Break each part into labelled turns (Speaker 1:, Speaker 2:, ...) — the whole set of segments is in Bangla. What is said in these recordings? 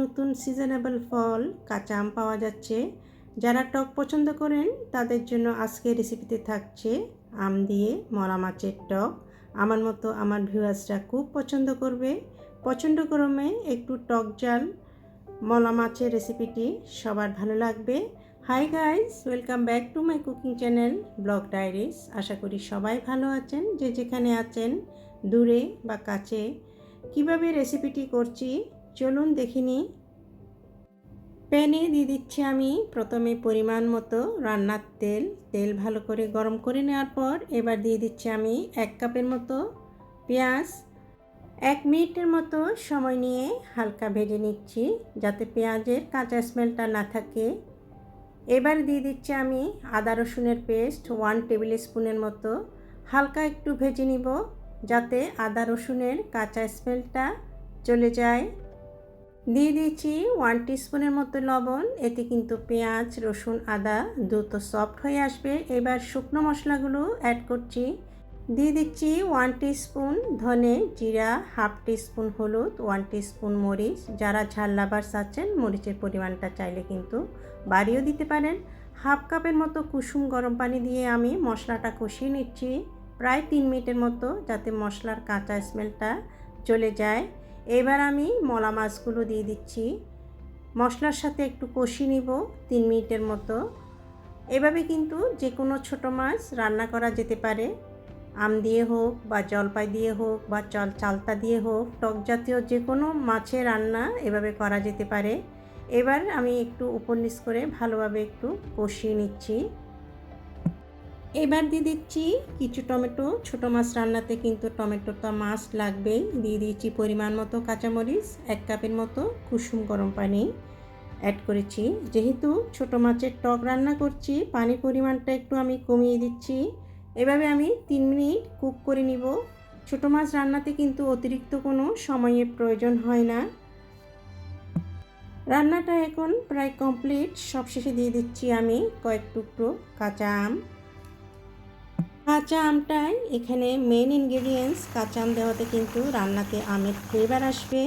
Speaker 1: নতুন সিজনেবল ফল, কাঁচা আম পাওয়া যাচ্ছে। যারা টক পছন্দ করেন, তাদের জন্য আজকের রেসিপিতে থাকছে আম দিয়ে মরা মাছের টক। আমার মতো আমার ভিউয়ার্সরা খুব পছন্দ করবে। পছন্দ ক্রমে একটু টক জাল, মলা মাছের রেসিপিটি সবার ভালো লাগবে। Hi guys welcome back to my cooking channel blog diaries আশা করি সবাই ভালো আছেন। যে যেখানে আছেন, দূরে বা কাছে, কীভাবে রেসিপিটি করছি চলুন দেখিনি। প্যানে দিয়ে দিচ্ছি আমি প্রথমে পরিমাণ মতো রান্নার তেল। তেল ভালো করে গরম করে নেওয়ার পর এবার দিয়ে দিচ্ছি আমি এক কাপের মতো পেঁয়াজ। এক মিনিটের মতো সময় নিয়ে হালকা ভেজে নিচ্ছি যাতে পেঁয়াজের কাঁচা স্মেলটা না থাকে। এবার দিয়ে দিচ্ছি আমি আদা রসুনের পেস্ট ওয়ান টেবিল স্পুনের মতো। হালকা একটু ভেজে নিব যাতে আদা রসুনের কাঁচা স্মেলটা চলে যায়। দিয়ে দিয়েছি ওয়ান টিস্পুনের মতো লবণ, এতে কিন্তু পেঁয়াজ, রসুন, আদা দ্রুত সফট হয়ে আসবে। এবার শুকনো মশলাগুলো অ্যাড করছি। দিয়ে দিচ্ছি ওয়ান টিস্পুন ধনে জিরা হাফ টিস্পুন হলুদ ওয়ান টিস্পুন মরিচ। যারা ঝাল লাভার আছেন মরিচের পরিমাণটা চাইলে কিন্তু বাড়িয়েও দিতে পারেন। হাফ কাপের মতো কুসুম গরম পানি দিয়ে আমি মশলাটা কষিয়ে নিচ্ছি। প্রায় তিন মিনিটের মতো, যাতে মশলার কাঁচা স্মেলটা চলে যায়। এবার আমি মলা মাছগুলো দিয়ে দিচ্ছি। মশলার সাথে একটু কষি নিব তিন মিনিটের মতো। এভাবে কিন্তু যে কোনো ছোটো মাছ রান্না করা যেতে পারে। আম দিয়ে হোক বা জলপাই দিয়ে হোক বা চল, চালতা দিয়ে হোক, টক জাতীয় যে কোনো মাছের রান্না এভাবে করা যেতে পারে। এবার আমি একটু উপন্যাস করে ভালোভাবে একটু কষিয়ে নিচ্ছি। এবার দিয়ে দিচ্ছি কিছু টমেটো। ছোটো মাছ রান্নাতে কিন্তু টমেটো তো মাছ লাগবেই। দিয়ে দিচ্ছি পরিমাণ মতো কাঁচামরিচ, এক কাপের মতো কুসুম গরম পানি অ্যাড করেছি। যেহেতু ছোটো মাছের টক রান্না করছি, পানির পরিমাণটা একটু আমি কমিয়ে দিচ্ছি। এভাবে আমি তিন মিনিট কুক করে নিব। ছোটো মাছ রান্নাতে কিন্তু অতিরিক্ত কোনো সময়ের প্রয়োজন হয় না। রান্নাটা এখন প্রায় কমপ্লিট সবশেষে দিয়ে দিচ্ছি আমি কয়েক টুকরো কাঁচা আম। কাঁচা আমটাই এখানে মেন ইনগ্রেডিয়েন্টস কাঁচা আম দেওয়াতে কিন্তু রান্নাতে আমের ফ্লেভার আসবে।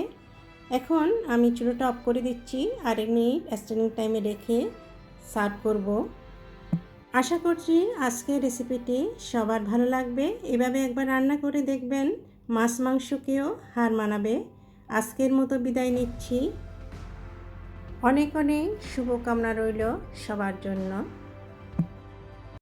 Speaker 1: এখন আমি চুলোটা অফ করে দিচ্ছি আর মিনিট স্ট্যান্ডিং টাইমে রেখে সার্ভ করব। আশা করছি আজকের রেসিপিটি সবার ভালো লাগবে। এভাবে একবার রান্না করে দেখবেন মাছ মাংসকেও হার মানাবে। আজকের মতো বিদায় নিচ্ছি। অনেক অনেক শুভকামনা রইল সবার জন্য।